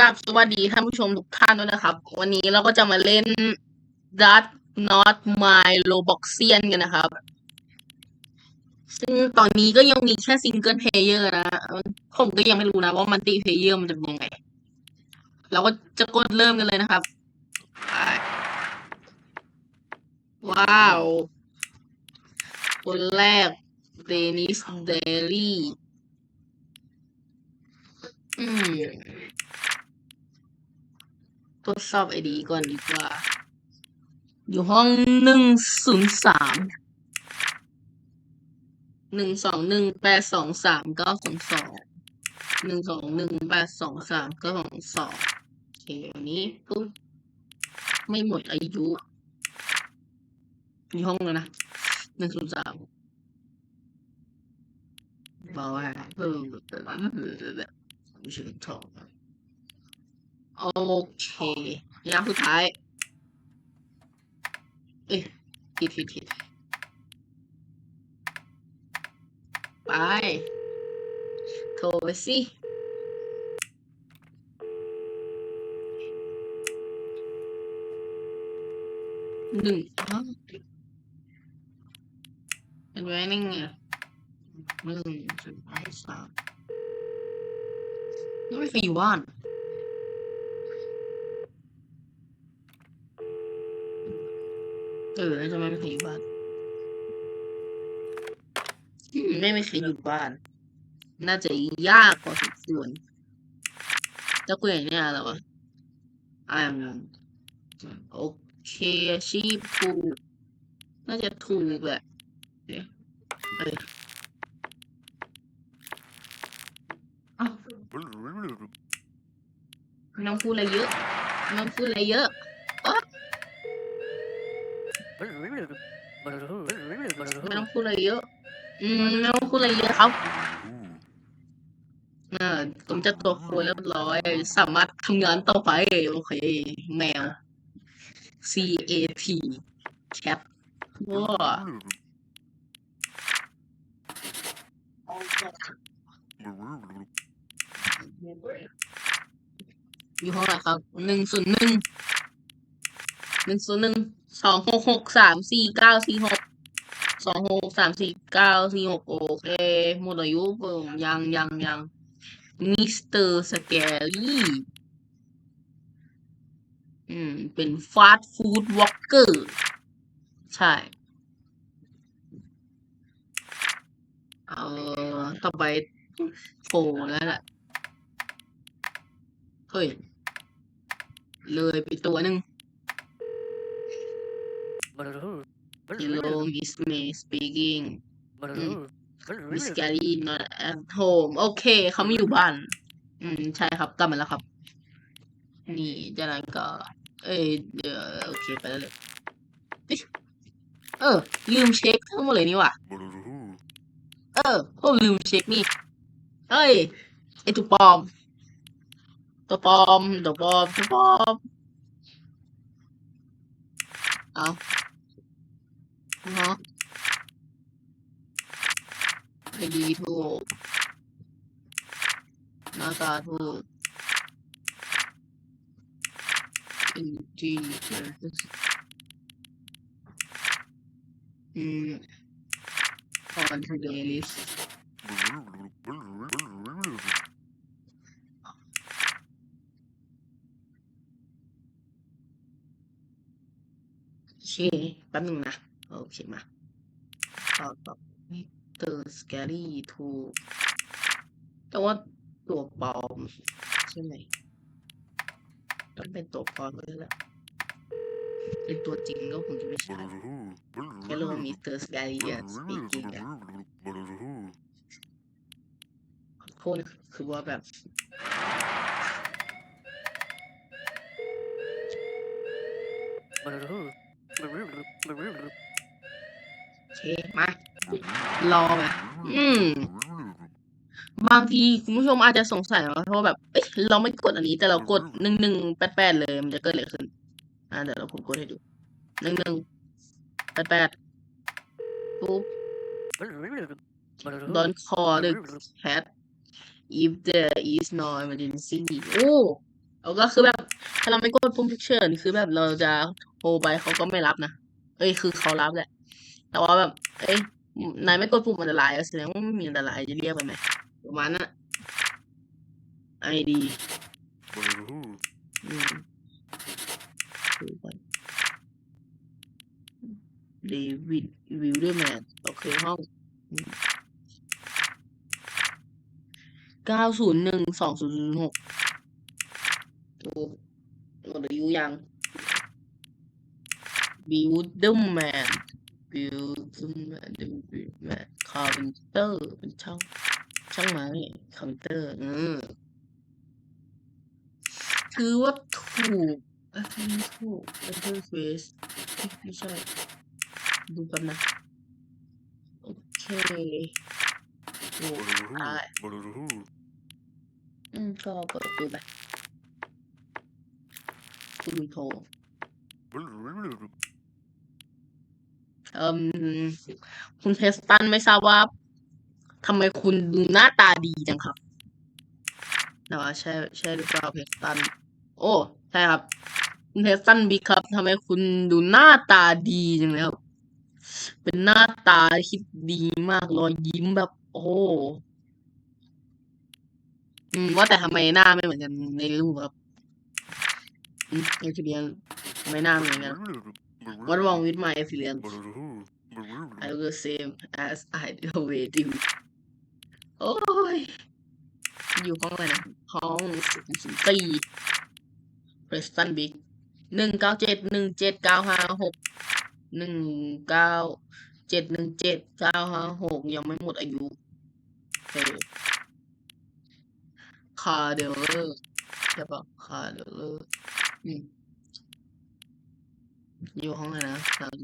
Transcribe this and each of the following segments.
กับสวัสดีท่านผู้ชมทุกท่านด้วยนะครับ วันนี้เราก็จะมาเล่น That Not My Roboxian กันนะครับ ซึ่งตอนนี้ก็ยังมีแค่ซิงเกิลเพลเยอร์นะ ผมก็ยังไม่รู้นะว่ามัลติเพลเยอร์มันจะเป็นยังไง เราก็จะกดเริ่มกันเลยนะครับ ว้าว คนแรกเดนิสเดลี่อืม ทดสอบไอดีก่อนดีกว่า อยู่ห้องหนึ่งศูนย์สามหนึ่งสองหนึ่งแปดสองสามเก้าสองสองหนึ่งสองหนึ่งแปดสองสามเก้าสองสองโอเคอันนี้ปุ๊บไม่หมดอายุมีห้องแล้วนะหนึ่งศูนย์สามบอกว่าเออไม่ใช่ทอง โอเคยามสุดท้าย เอ้ยผิดผิดผิดไปโทรไปสิหนึ่งอ้าวเป็นไว้นี่ไงหนึ่งสองสามไม่เคยอยู่บ้าน เออจะไม่มีใครอยู่บ้านอืมไม่มีใครอยู่บ้าน น่าจะยากพอสมควรจะคุยอย่างเนี้ยเหรอวะอ่าโอเคอาชีพถูกน่าจะถูกแหละเดี๋ยวเอ้ยอ้าวไม่ต้องพูดอะไรเยอะไม่ต้องพูดอะไรเยอะอ๊ะ ไม่ต้องพูดอะไรเยอะ อืมไม่ต้องพูดอะไรเยอะครับเออผมจะตัวคุยเรียบร้อย สามารถทำงานต่อไป โอเค แมว C A T cat ว้าอยู่ห้องไหนครับหนึ่งศูนย์หนึ่งหนึ่งศูนย์หนึ่ง สองหกหกสามสี่เก้าสี่หกสองหกสามสี่เก้าสี่หกโอเคหมดอายุเปิ่มยังยังยังมิสเตอร์สแกลี่อืม เป็นฟาสต์ฟู้ดวอล์กเกอร์ใช่ เออต่อไปโผล่แล้วแหละเฮ้ย เลยไปตัวหนึ่ง Hello Miss May speaking Miss Gary not at home โอเค เขาไม่อยู่บ้าน อืม ใช่ครับ กลับมาแล้วครับ นี่จากนั้นก็ เอ้ยเดี๋ยวโอเค ไปแล้วเลย เออ ลืมเช็คทั้งหมดเลยนี่ว่ะ เออผมลืมเช็คนี่ เอ้ย ไอตัวปลอม ตัวปลอม ตัวปลอม ตัวปลอม เอา เนาะไอดีถูกหน้าตาถูกอินดีอืม on today list โอเคแป๊บนึงนะ โอเคมาต่อต่อมิเตอร์สแกรี่ถูแต่ว่าตัวปลอม ใช่ไหมต้องเป็นตัวปลอมเลยแหละเป็นตัวจริงก็คงจะไม่ใช่ Hello Mr. Scallion speaking อะขอโทษนะคือว่าแบบโอ เคมารอแบบอืม บางทีคุณผู้ชมอาจจะสงสัยว่าเพราะแบบเอ้ยเราไม่กดอันนี้ แต่เรากดหนึ่งหนึ่งแปดแปดเลยมันจะเกิดอะไรขึ้น อ่าเดี๋ยวเราผมกดให้ดูหนึ่งหนึ่งแปดแปดปุ๊บ Don't call the cat if there is no emergency โอ้แล้วก็คือแบบถ้าเราไม่กดปุ่มฉุกเฉินคือแบบเราจะโทรไปเขาก็ไม่รับนะ เอ้ยคือเขารับแหละ แต่ว่าแบบ เอ้ย นายไม่กดปุ่มอันตรายแสดงว่าไม่มีอันตรายจะเรียกไปไหมประมาณนั้นไอดีเดวิดวิลเดอร์แมนโอเคห้องเก้าศูนย์หนึ่งสองศูนย์หกถูกหมดอายุยังบิวเดอร์แมน บิวเดอร์แมนบิวเดอร์แมนคาร์เพนเตอร์เป็นช่างช่างไม้คอมพิวเตอร์อืมคือว่าถูกเอ้ยไม่ถูก interface ไม่ใช่ ดูกันนะ โอเคโอ้ได้อืมก็กดดูไปคุณโทรเอ่ม คุณเพสตันไม่ทราบว่าทำไมคุณดูหน้าตาดีจังครับแต่ว่าใช่ใช่หรือเปล่าเพสตัน โอ้ใช่ครับ คุณเพสตันบิ๊กครับทำไมคุณดูหน้าตาดีจังเลยครับ เป็นหน้าตาที่ดีมากรอยยิ้มแบบ โอ้อืมว่าแต่ทำไมหน้าไม่เหมือนกันในรูปครับอืมในทะเบียนทำไมหน้าไม่เหมือนกัน What wrong with my appearance I look the same as I always do โอ้ย อยู่ห้องอะไรนะ ห้องศูนย์สี่ Preston Big หนึ่งเก้าเจ็ดหนึ่งเจ็ดเก้าห้าหกหนึ่งเก้าเจ็ดหนึ่งเจ็ดเก้าห้าหกยังไม่หมดอายุเฮ้คาเดลเลอร์ใช่ปะคาเดลเลอร์อยู่ห้องอะไรนะสาม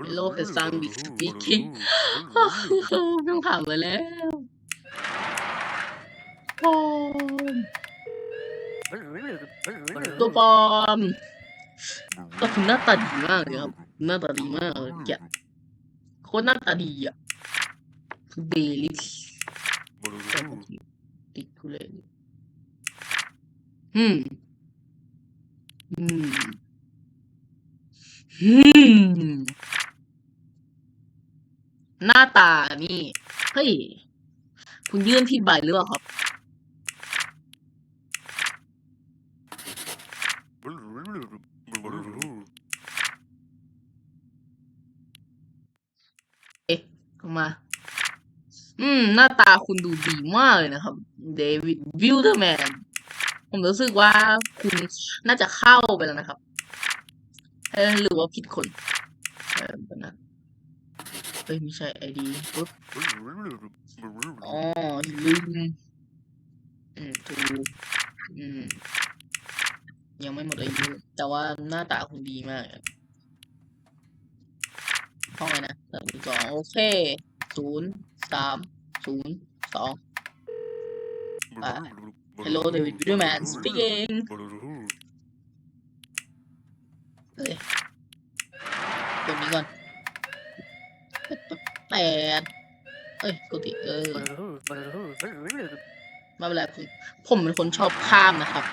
ศูนย์สี่ Hello, Hassan Big speaking. ต้องถามไปแล้วปอมตัวปลอมก็คุณหน้าตาดีมากเลยครับหน้าตาดีมากเลยแกโคตรหน้าตาดีอะคือเดลิสติดทุเรศอืมอืมอืม หน้าตานี่ เฮ้ย คุณยื่นผิดใบหรือเปล่าครับเข้ามา อืม หน้าตาคุณดูดีมากเลยนะครับ เดวิดวิลเดอร์แมน ผมรู้สึกว่าคุณน่าจะเข้าไปแล้วนะครับ เออหรือว่าผิดคน เออเป็นนะ เฮ้ยไม่ใช่ไอดีปุ๊บอ๋อลืมอืมถูกอืมยังไม่หมดอายุแต่ว่าหน้าตาคุณดีมากห้องอะไรนะสามสองโอเคศูนย์สามศูนย์สอง Hello David Videoman speaking เฮ้ยกดนี้ก่อน แปดเอ้ยกดอีกเออไม่เป็นไรผมผมเป็นคนชอบข้ามนะครับ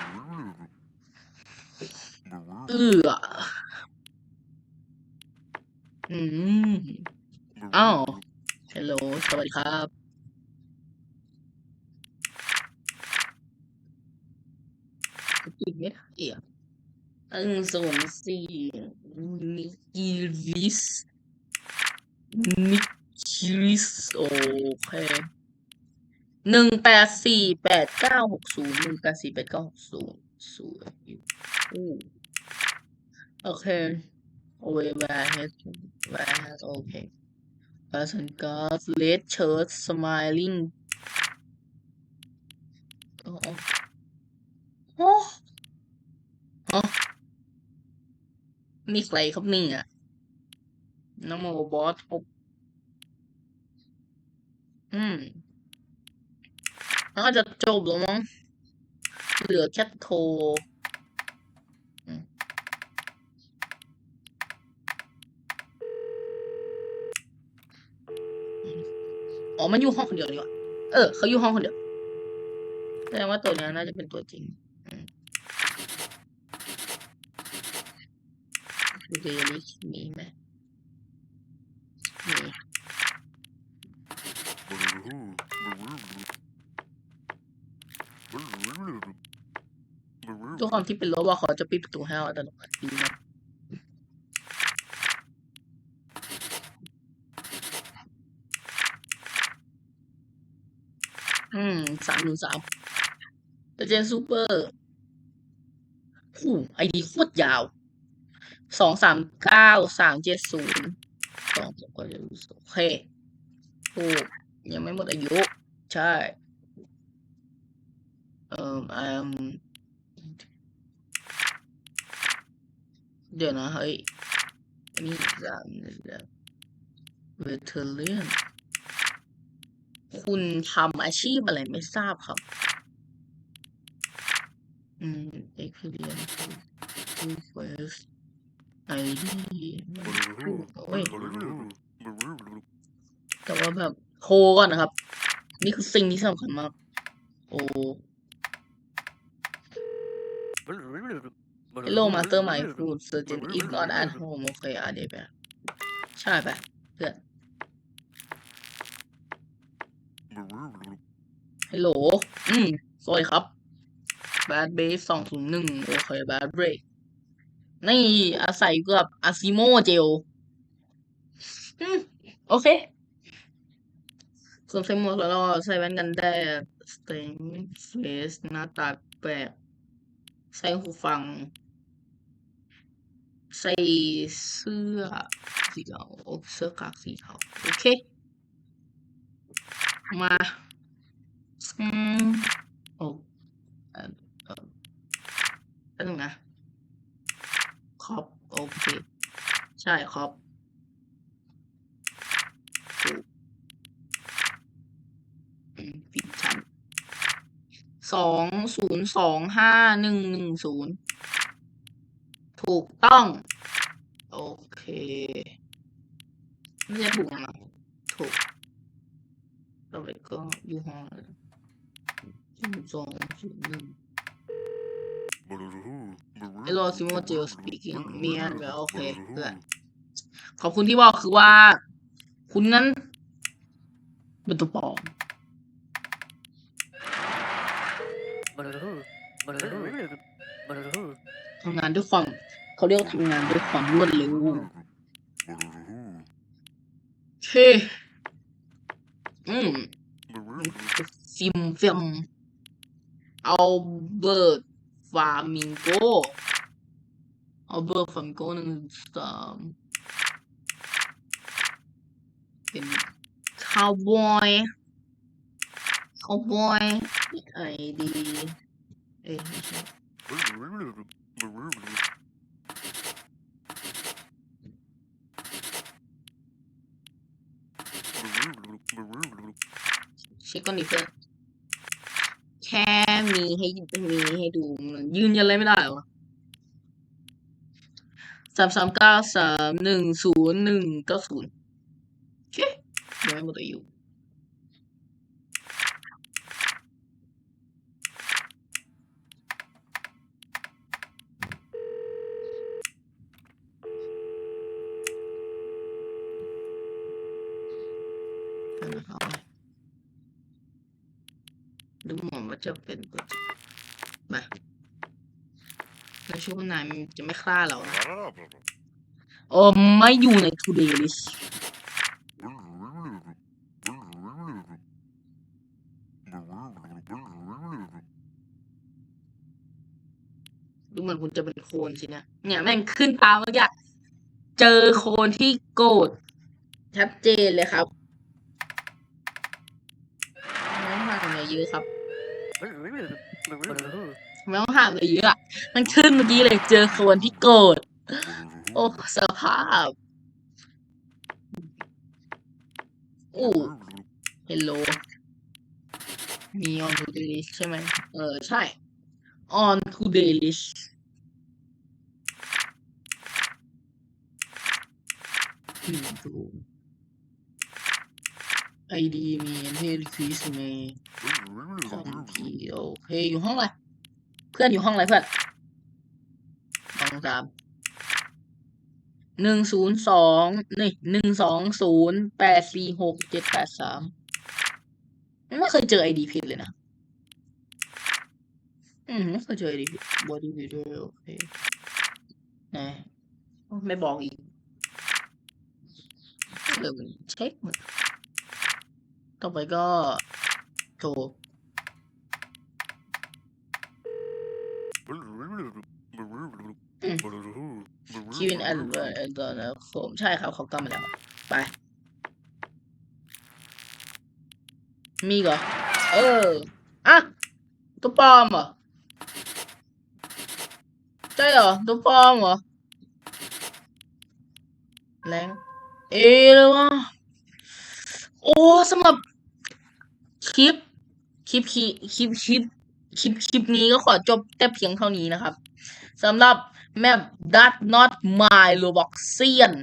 เอืออืมอ้าวฮัลโหลสวัสดีครับปิดไม่ได้อะหนึ่งสี่นิกิริสนิก ริสโอเคหนึ่งแปดสี่แปดเก้าหกศูนย์หนึ่งแปดสี่แปดเก้าหกศูนย์ศูนย์อู้โอเค Away where has where has okay person got red shirt smiling โอ้โอ้โอ้นี่ใครครับนี่ยน้ำโมบอส อบอืมน่าจะจบแล้วมั้งเหลือแค่โทรอ๋อ มันอยู่ห้องคนเดียวดีกว่าเออ เขาอยู่ห้องคนเดียว แสดงว่าตัวเนี้ยน่าจะเป็นตัวจริงอืมเดลิชมีไหม ด้วยความที่เป็นโรบอทเขาจะปิดประตูให้เราอัตโนมัติดีนะอืมสามหนึ่งสามเจนซูเปอร์หูไอดีโคตรยาว สองสามเก้าสามเจ็ดศูนย์สองสองก็จะรู้สึกโอเคถูกยังไม่หมดอายุ ใช่ เอ่ออืม เดี๋ยวนะเฮ้ยนนี้สามเวเทเลียนคุณทำอาชีพอะไรไม่ทราบครับ อืม experience คือ first ID โอ้ยแต่ว่าแบบโทรก่อนนะครับ นี่คือสิ่งที่สำคัญมาก โอ้ Hello Master My Food Surgeon is not at home โอเคอะเดี๋ยวไปใช่ปะเพื่อน ฮัลโหล อืมสวัสดีครับ Bad Base สองศูนย์หนึ่งโอเค Bad Break นี่อาศัยอยู่กับอาซิโมเจล อืม โอเคสวมใส่หมวกแล้วก็ใส่แว่นกันแดดสเต็งเฟสหน้าตาแปลก ใส่หูฟัง ใส่เสื้อสีขาวเสื้อกากสีขาวโอเค มาอืมโอ้เออเออแป๊บนึงนะครอบโอเค ใช่ครอบถูกอืมผิดชั้นสองศูนย์สองห้าหนึ่งหนึ่งศูนย์ ถูกต้อง โอเค ไม่ใช่ถูกนะถูกต่อไปก็อยี่ห้อสองศูนย์หนึ่ง Hello Simo Geo speaking มีอันเดียวโอเคเพื่อนขอบคุณที่บอกคือว่า คุณนั้นเป็นตัวปลอมทำงานด้วยความ เขาเรียกว่าทำงานด้วยความรวดเร็วโอเคอืมฟิมฟิมเอาเบิร์ดฟามิงโกเอาเบิร์ดฟามิงโกหนึ่งสามเป็นคาวบอยคาวบอยไอดีเอ้ยไม่ใช่ เช็คก่อนดิเพื่อนแค่มีให้มีให้ดูมันยืนยันอะไรไม่ได้หรอสามสามเก้าสามหนึ่งศูนย์หนึ่งเก้าศูนย์โอเคยังไม่หมดอายุเดี๋ยวนะครับ ดูเหมือนว่าจะเป็นโปรเจกต์มาในช่วงนั้นจะไม่ฆ่าเรานะเออไม่อยู่ใน today list ดูเหมือนคุณจะเป็นโคลนสินะ เนี่ยแม่งขึ้นตามเมื่อกี้เจอโคลนที่โกรธชัดเจนเลยครับไม่ต้องห่างเลยเยอะครับ ไม่ต้องห่างเลยเยอะมันขึ้นเมื่อกี้เลยเจอคนที่โกรธโอ้สภาพอู้เฮลโลมี on to the list ใช่ไหมเออ ใช่ on to the list อืม ถูก ID มีเพจควิสมีคอมพีโอเคอยู่ห้องอะไร เพื่อนอยู่ห้องอะไรเพื่อนห้องสามหนึ่งศูนย์สองนี่หนึ่งสองศูนย์แปดสี่หกเจ็ดแปดสามไม่เคยเจอไอดีผิดเลยนะ อืมไม่เคยเจอไอดีผิดบอดี้บิวเดอร์โอเคนะไม่บอกอีกเดี๋ยวเช็คหมด ต่อไปก็โทรคีวินแอนด์แอนด์นะผมใช่ครับเขากลับมาแล้ว ไป มีอีกเหรอ เออ อะ ตัวปลอมเหรอ ใช่เหรอ ตัวปลอมเหรอแรงเอเลยวะโอ้สำหรับค ลิป คลิปคลิปคลิปคลิปคลิปคลิปนี้ก็ขอจบแต่เพียงเท่านี้นะครับสำหรับแมป That Not My Robloxian